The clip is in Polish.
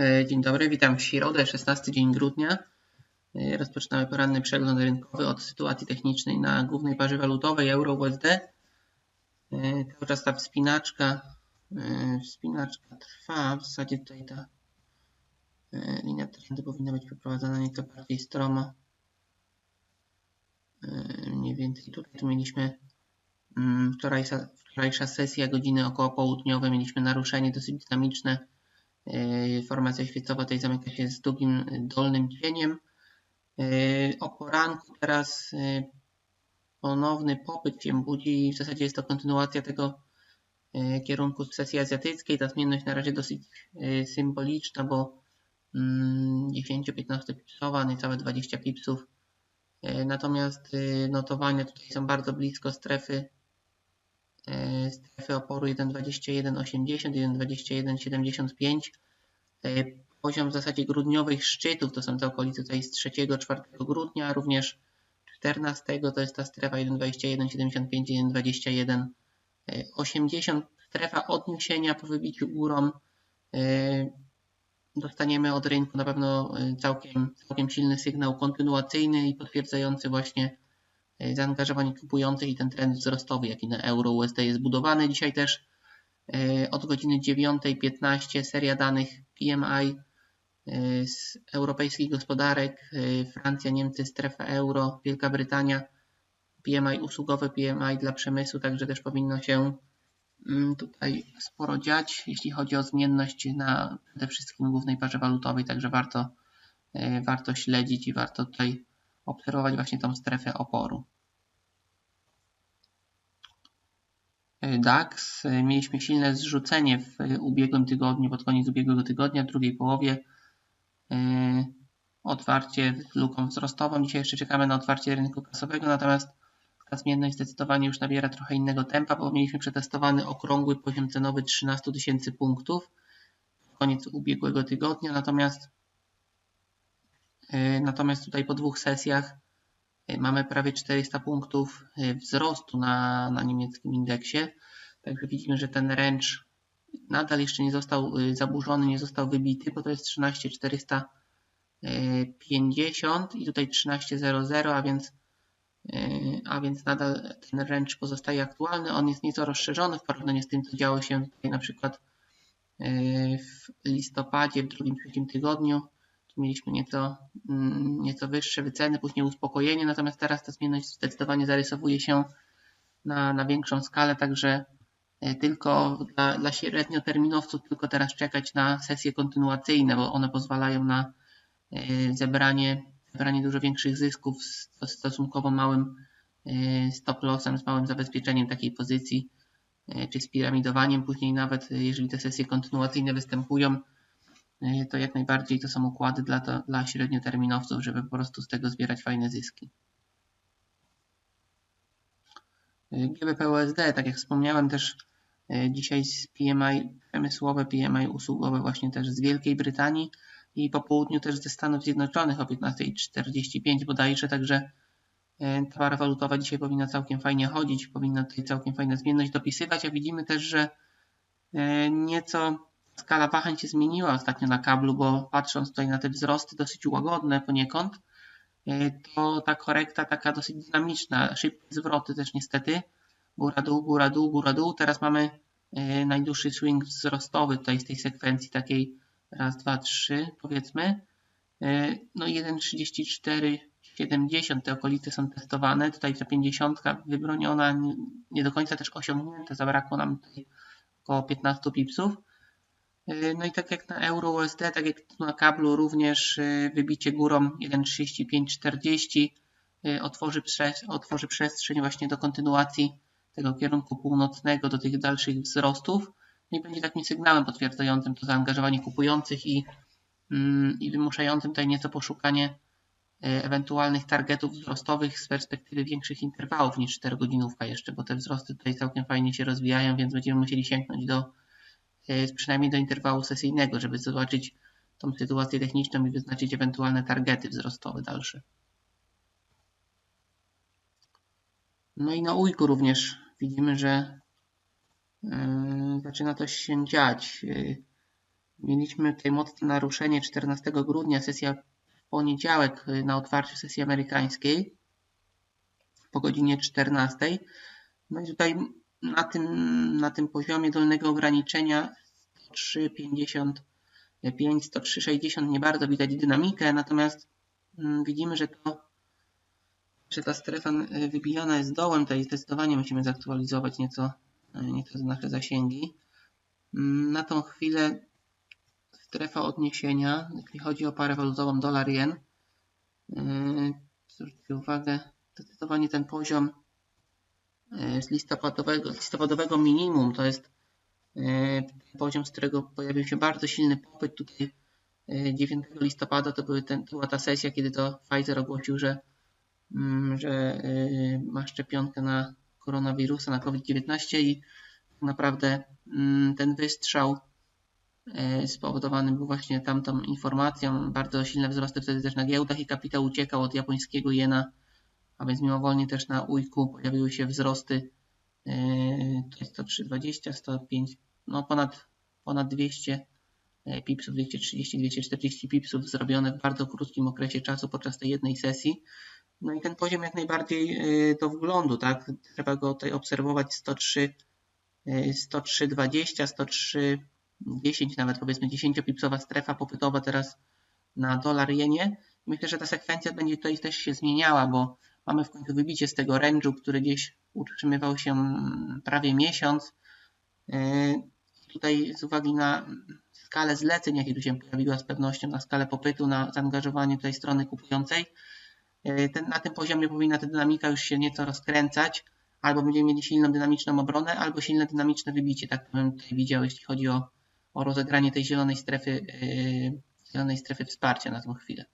E, dzień dobry, witam w środę, 16 dzień grudnia. E, rozpoczynamy poranny przegląd rynkowy od sytuacji technicznej na głównej parze walutowej euro-USD. E, cały czas ta wspinaczka, wspinaczka trwa. W zasadzie tutaj ta linia trendu powinna być poprowadzona nieco bardziej stromo. Mniej więcej tutaj tu mieliśmy mm, wczorajsza, wczorajsza sesja godziny około południowe, mieliśmy naruszenie dosyć dynamiczne formacja świecowa tutaj zamyka się z długim dolnym cieniem. E, o poranku teraz e, ponowny popyt się budzi. W zasadzie jest to kontynuacja tego kierunku z sesji azjatyckiej. Ta zmienność na razie dosyć symboliczna, bo 10-15 mm, pipsowa, niecałe 20 pipsów. Natomiast notowania tutaj są bardzo blisko strefy E, strefy oporu 1,2180, 1,2175. E, poziom w zasadzie grudniowych szczytów to są te okolice tutaj z 3-4 grudnia, również 14 to jest ta strefa 1,2175, 1,2180. Strefa odniesienia po wybiciu górą e, dostaniemy od rynku na pewno całkiem, całkiem silny sygnał kontynuacyjny i potwierdzający właśnie E, zaangażowanie kupujących i ten trend wzrostowy, jaki na euro USD jest budowany. Dzisiaj też e, od godziny 9.15 seria danych PMI e, z europejskich gospodarek, Francja, Niemcy, strefa euro, Wielka Brytania, PMI usługowe, PMI dla przemysłu, także też powinno się mm, tutaj sporo dziać, jeśli chodzi o zmienność na przede wszystkim głównej parze walutowej, także warto, warto śledzić i warto tutaj obserwować właśnie tą strefę oporu. DAX. Mieliśmy silne zrzucenie w ubiegłym tygodniu, pod koniec ubiegłego tygodnia, w drugiej połowie. Otwarcie z luką wzrostową. Dzisiaj jeszcze czekamy na otwarcie rynku kasowego, natomiast ta zmienność zdecydowanie już nabiera trochę innego tempa, bo mieliśmy przetestowany okrągły poziom cenowy 13 tysięcy punktów koniec ubiegłego tygodnia, natomiast natomiast tutaj po dwóch sesjach E, mamy prawie 400 punktów e, wzrostu na, na niemieckim indeksie. Także widzimy, że ten range nadal jeszcze nie został e, zaburzony, nie został wybity, bo to jest 13450 i tutaj 1300, a więc, a więc nadal ten range pozostaje aktualny. On jest nieco rozszerzony w porównaniu z tym, co działo się tutaj na przykład w listopadzie, w drugim, trzecim tygodniu mieliśmy nieco, mm, nieco wyższe wyceny, później uspokojenie, natomiast teraz ta zmienność zdecydowanie zarysowuje się na, na większą skalę, także e, tylko dla, dla średnioterminowców tylko teraz czekać na sesje kontynuacyjne, bo one pozwalają na e, zebranie, zebranie dużo większych zysków z stosunkowo małym e, stop lossem, z małym zabezpieczeniem takiej pozycji, czy z piramidowaniem. Później nawet jeżeli te sesje kontynuacyjne występują, to jak najbardziej to są układy dla, to, dla średnioterminowców, żeby po prostu z tego zbierać fajne zyski. E, GBP USD, tak jak wspomniałem też e, dzisiaj z PMI przemysłowe, PMI usługowe właśnie też z Wielkiej Brytanii i po południu też ze Stanów Zjednoczonych o 15.45 bodajże, także ta para walutowa dzisiaj powinna całkiem fajnie chodzić, powinna tutaj całkiem fajna zmienność dopisywać, a widzimy też, że nieco skala wahań się zmieniła ostatnio na kablu, bo patrząc tutaj na te wzrosty dosyć łagodne poniekąd, e, to ta korekta taka dosyć dynamiczna, szybkie zwroty też niestety, góra dół, góra dół, góra dół. Teraz mamy e, najdłuższy swing wzrostowy tutaj z tej sekwencji takiej raz, dwa, trzy powiedzmy. E, no 1,34 70 te okolice są testowane. Tutaj ta 50 wybroniona, nie do końca też osiągnięta, zabrakło nam tutaj około 15 pipsów. E, no i tak jak na Euro USD, tak jak na kablu również e, wybicie górą 1.3540 e, otworzy, otworzy przestrzeń właśnie do kontynuacji tego kierunku północnego, do tych dalszych wzrostów. No i będzie takim sygnałem potwierdzającym to zaangażowanie kupujących i, mm, i wymuszającym tutaj nieco poszukanie ewentualnych targetów wzrostowych z perspektywy większych interwałów niż 4 godzinówka jeszcze, bo te wzrosty tutaj całkiem fajnie się rozwijają, więc będziemy musieli sięgnąć do przynajmniej do interwału sesyjnego, żeby zobaczyć tą sytuację techniczną i wyznaczyć ewentualne targety wzrostowe dalsze. No i na ujku również widzimy, że e, zaczyna coś się dziać. E, Mieliśmy tutaj mocne naruszenie 14 grudnia, sesja poniedziałek na otwarciu sesji amerykańskiej po godzinie 14. No i tutaj na tym, na tym poziomie dolnego ograniczenia 103,55, 103,60 nie bardzo widać dynamikę, natomiast mm, widzimy, że to że ta strefa y, wybijana jest dołem, tutaj zdecydowanie musimy zaktualizować nieco, y, nieco nasze zasięgi. Mm, na tą chwilę strefa odniesienia, jeśli chodzi o parę walutową dolar-jen, yy, zwróćcie uwagę, zdecydowanie ten poziom z listopadowego, listopadowego minimum to jest poziom, z którego pojawił się bardzo silny popyt. Tutaj 9 listopada to, były ten, to była ta sesja, kiedy to Pfizer ogłosił, że, mm, że ma szczepionkę na koronawirusa, na COVID-19 i tak naprawdę mm, ten wystrzał E, spowodowany był właśnie tamtą informacją. Bardzo silne wzrosty wtedy też na giełdach i kapitał uciekał od japońskiego jena, a więc mimowolnie też na ujku pojawiły się wzrosty e, to jest 103,20, 105, no ponad, ponad 200 e, pipsów, 230, 240 pipsów zrobione w bardzo krótkim okresie czasu podczas tej jednej sesji. No i ten poziom jak najbardziej do wglądu, tak? Trzeba go tutaj obserwować 103, 103,20, 103 10, nawet powiedzmy 10-pipsowa strefa popytowa teraz na dolar jenie. Myślę, że ta sekwencja będzie tutaj też się zmieniała, bo mamy w końcu wybicie z tego range'u, który gdzieś utrzymywał się prawie miesiąc. E, tutaj z uwagi na skalę zleceń, jakie tu się pojawiła z pewnością, na skalę popytu, na zaangażowanie tej strony kupującej, e, ten, na tym poziomie powinna ta dynamika już się nieco rozkręcać. Albo będziemy mieli silną dynamiczną obronę, albo silne dynamiczne wybicie, tak bym tutaj widział, jeśli chodzi o o rozegranie tej zielonej strefy, yy, zielonej strefy wsparcia na tą chwilę.